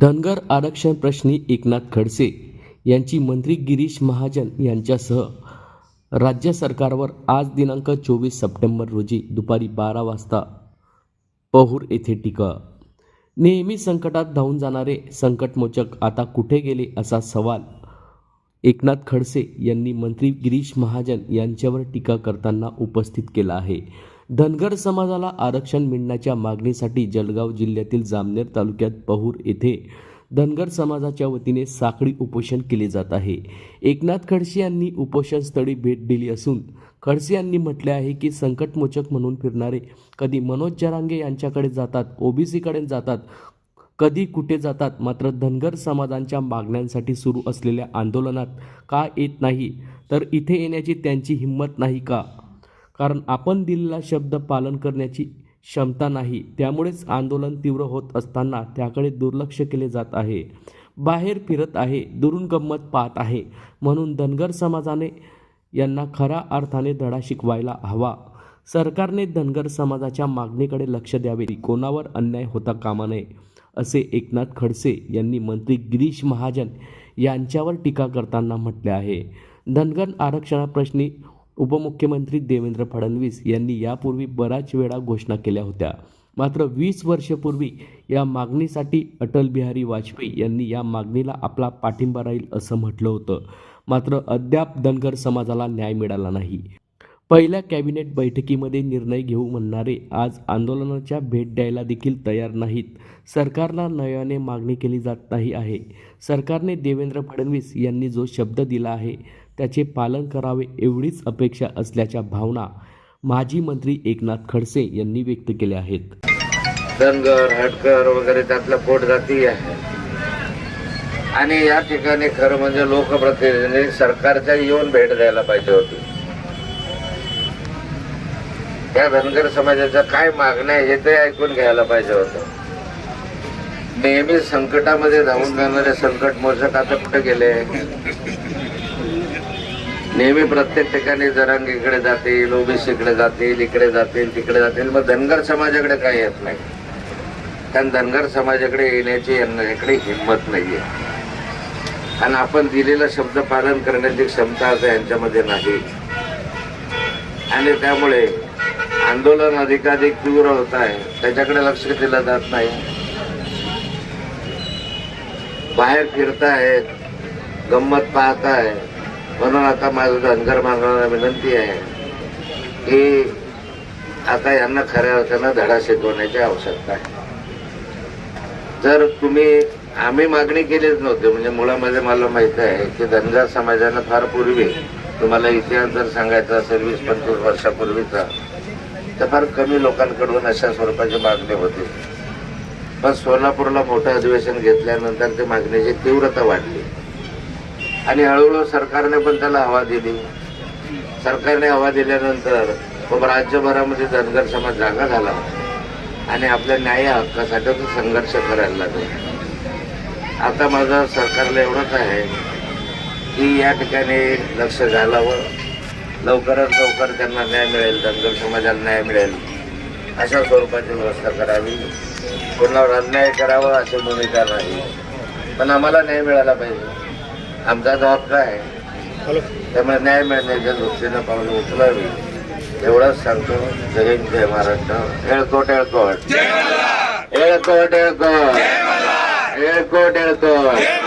धनगर आरक्षण प्रश्नी एकनाथ खडसे यांची मंत्री गिरीश महाजन यांच्यासह राज्य सरकारवर आज दिनांक चोवीस सप्टेंबर रोजी दुपारी बारा वाजता पहूर येथे टीका. नेहमी संकटात धावून जाणारे संकटमोचक आता कुठे गेले असा सवाल एकनाथ खडसे यांनी मंत्री गिरीश महाजन यांच्यावर टीका करताना उपस्थित केला आहे. धनगर समाजाला आरक्षण मिळण्याच्या मागणीसाठी जळगाव जिल्ह्यातील जामनेर तालुक्यात पहूर येथे धनगर समाजाच्या वतीने साखळी उपोषण केले जात आहे. एकनाथ खडसे यांनी उपोषणस्थळी भेट दिली असून खडसे यांनी म्हटले आहे की संकटमोचक म्हणून फिरणारे कधी मनोज जरांगे यांच्याकडे जातात ओबीसीकडे जातात कधी कुठे जातात मात्र धनगर समाजांच्या मागण्यांसाठी सुरू असलेल्या आंदोलनात का येत नाही तर इथे येण्याची त्यांची हिंमत नाही का? कारण आपण दिलेला शब्द पालन करण्याची क्षमता नाही त्यामुळेच आंदोलन तीव्र होत असताना त्याकडे दुर्लक्ष केले जात आहे. बाहेर फिरत आहे दुरून गंमत पाहत आहे. म्हणून धनगर समाजाने यांना खऱ्या अर्थाने धडा शिकवायला हवा. सरकारने धनगर समाजाच्या मागणीकडे लक्ष द्यावे. कोणावर अन्याय होता कामा नये असे एकनाथ खडसे यांनी मंत्री गिरीश महाजन यांच्यावर टीका करताना म्हटले आहे. धनगर आरक्षणाप्रश्नी उपमुख्यमंत्री देवेंद्र फडणवीस यांनी यापूर्वी बऱ्याच वेळा घोषणा केल्या होत्या. मात्र वीस वर्षपूर्वी या मागणीसाठी अटल बिहारी वाजपेयी यांनी या मागणीला आपला पाठिंबा राहील असं म्हटलं होतं. मात्र अद्याप धनगर समाजाला न्याय मिळाला नाही. पहिल्या कॅबिनेट बैठकीमध्ये निर्णय घेऊ म्हणणारे आज आंदोलनाच्या भेट द्यायला देखील तयार नाहीत. सरकारला नव्याने मागणी केली जात नाही आहे. सरकारने देवेंद्र फडणवीस यांनी जो शब्द दिला आहे त्याचे पालन करावे एवढीच अपेक्षा असल्याच्या भावना माजी मंत्री एकनाथ खडसे यांनी व्यक्त केल्या आहेत. धनगर हटकर वगैरे त्यातल्या पोट जाती आहे. आणि या ठिकाणी खरं म्हणजे लोकप्रतिनिधी सरकारच्या येऊन भेट द्यायला पाहिजे होती. त्या धनगर समाजाच्या काय मागण्या आहे हे ते ऐकून घ्यायला पाहिजे होतं. नेहमी संकटामध्ये धावून जाणारे संकट मोचक आता कुठे गेले? नेहमी प्रत्येक ठिकाणी जरांगीकडे जातील ओबीसीकडे जातील इकडे जातील तिकडे जातील मग धनगर समाजाकडे काही येत नाही. कारण धनगर समाजाकडे येण्याची यांच्याकडे हिंमत नाहीये. आणि आपण दिलेला शब्द पालन करण्याची क्षमता आता यांच्यामध्ये नाही. आणि त्यामुळे आंदोलन अधिकाधिक तीव्र होत आहे. त्याच्याकडे लक्ष दिलं जात नाही. बाहेर फिरतायत गंमत पाहताय म्हणून आता माझं धनगर मागणारा विनंती आहे की आता यांना खऱ्या अर्थानं धडा शिकवण्याची आवश्यकता आहे. जर तुम्ही आम्ही मागणी केलीच नव्हती म्हणजे मुळामध्ये मला माहीत आहे की धनगर समाजानं फार पूर्वी तुम्हाला इतिहास जर सांगायचा असेल वीस पंचवीस वर्षापूर्वीचा तर फार कमी लोकांकडून अशा स्वरूपाची मागणी होती. पण सोलापूरला मोठं अधिवेशन घेतल्यानंतर ते मागणीची तीव्रता वाढली. आणि हळूहळू सरकारने पण त्याला हवा दिली. सरकारने हवा दिल्यानंतर खूप राज्यभरामध्ये धनगर समाज जागा झाला. आणि आपल्या न्याय हक्कासाठी तो संघर्ष करायला लागला. आता माझं सरकारला एवढंच आहे की या ठिकाणी लक्ष घालावं. लवकरात लवकर त्यांना न्याय मिळेल धनगर समाजाला न्याय मिळेल. अशा स्वरूपाची व्यवस्था करावी. कोणावर अन्याय करावा अशी भूमिका नाही. पण आम्हाला न्याय मिळाला पाहिजे. आमचा जबाबदार आहे. त्यामुळे न्याय मिळण्याच्या दृष्टीनं पावलं उचलावी एवढंच सांगतो. जय हिंद जय महाराष्ट्र. एळकोट एळकोट एळकोट एळकोट एळकोट एळकोट